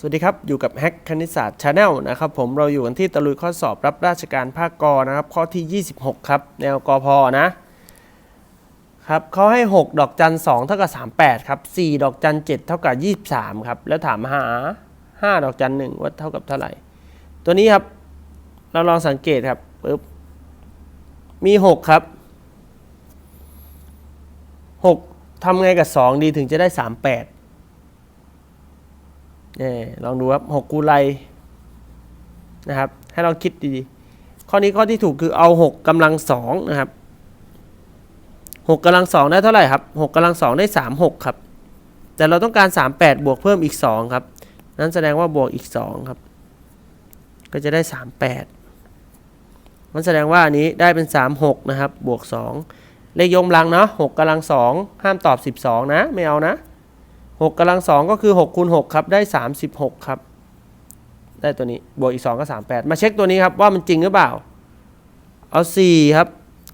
สวัสดีครับ อยู่กับแฮกคณิตศาสตร์ชาแนลนะครับผมเราอยู่กันที่ตะลุยข้อสอบรับราชการภาคกนะครับ ข้อที่ 26 ครับ แนวกอพอนะครับเขาให้ 6 ดอกจัน 2 เท่ากับ 38 ครับ 4 ดอกจัน 7 เท่ากับ 23 ครับ แล้วถามหา 5 ดอกจัน 1 ว่าเท่ากับเท่าไหร่ ตัวนี้ครับ เราลองสังเกตครับปึ๊บมี 6 ครับ 6ทำไงกับ 2 ดีถึงจะได้ 38 นี่ลองดูครับหกคูไรนะครับ ให้เราคิดดีๆ ข้อนี้ข้อที่ถูกคือเอาหกกำลังสองนะครับหกกำลังสองได้เท่าไหร่ครับหกกำลังสองได้สามหกครับ แต่เราต้องการสามแปดบวกเพิ่มอีกสองครับ นั้นแสดงว่าบวกอีกสองครับ ก็จะได้สามแปดมันแสดงว่าอันนี้ได้เป็นสามหกนะครับ บวกสองเลขยกลังเนาะหกกำลังสองห้ามตอบสิบสองนะ ไม่เอานะ 6กำลังสองก็คือ6คูณ6ครับได้ 36 ครับ ได้ตัวนี้บวกอีก 2 ก็ 38 มาเช็คตัวนี้ครับ ว่ามันจริงหรือเปล่า เอา 4 ครับ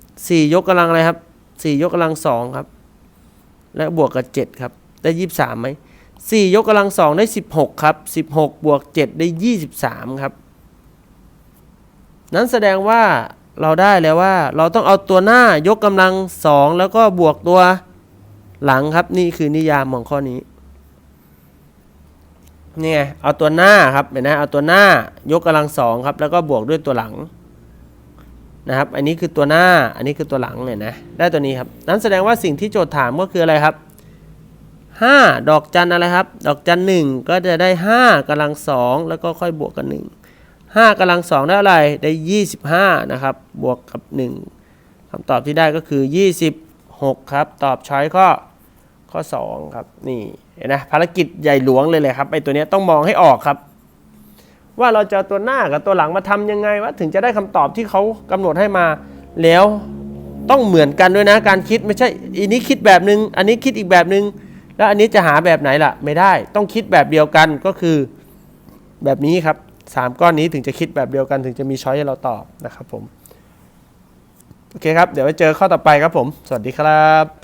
4 ยกกำลังอะไรครับ 4 ยกกำลัง 2 ครับ และบวกกับ 7 ครับ ได้ 23ไหม4 ยกกำลัง 2 ได้ 16 ครับ 16 บวก 7 ได้ 23 ครับ นั้นแสดงว่าเราได้แล้วว่าเราต้องเอาตัวหน้ายกกำลัง 2 แล้วก็บวกตัวหลังครับนี่คือนิยามของข้อนี้ นี่ไงเอาตัวหน้าครับเห็นไหมเอาตัวหน้ายกกำลังสองครับ แล้วก็บวกด้วยตัวหลังนะครับ อันนี้คือตัวหน้า อันนี้คือตัวหลังเนี่ยนะ ได้ตัวนี้ครับ นั้นแสดงว่าสิ่งที่โจทย์ถามก็คืออะไรครับ 5 ดอกจันอะไรครับ ดอกจันหนึ่งก็จะได้ 5กำลังสองแล้วก็ค่อยบวกกัน1 5กำลังสองได้อะไร ได้ 25 นะครับ บวกกับ 1คำตอบที่ได้ก็คือ 26 ครับ ตอบช้อยข้อ ข้อ2ครับนี่เห็นนะภารกิจใหญ่หลวงเลยเลยครับไอตัวนี้ต้องมองให้ออกครับ ว่าเราจะตัวหน้ากับตัวหลังมาทำยังไงว่าถึงจะได้คำตอบที่เขากำหนดให้มาแล้วต้องเหมือนกันด้วยนะการคิดไม่ใช่อันนี้คิดแบบนึง อันนี้คิดอีกแบบนึง แล้วอันนี้จะหาแบบไหนล่ะ ไม่ได้ต้องคิดแบบเดียวกันก็คือแบบนี้ครับสามก้อนนี้ถึงจะคิดแบบเดียวกัน ถึงจะมีช้อยให้เราตอบนะครับผมโอเคครับ เดี๋ยวไว้เจอข้อต่อไปครับผม สวัสดีครับ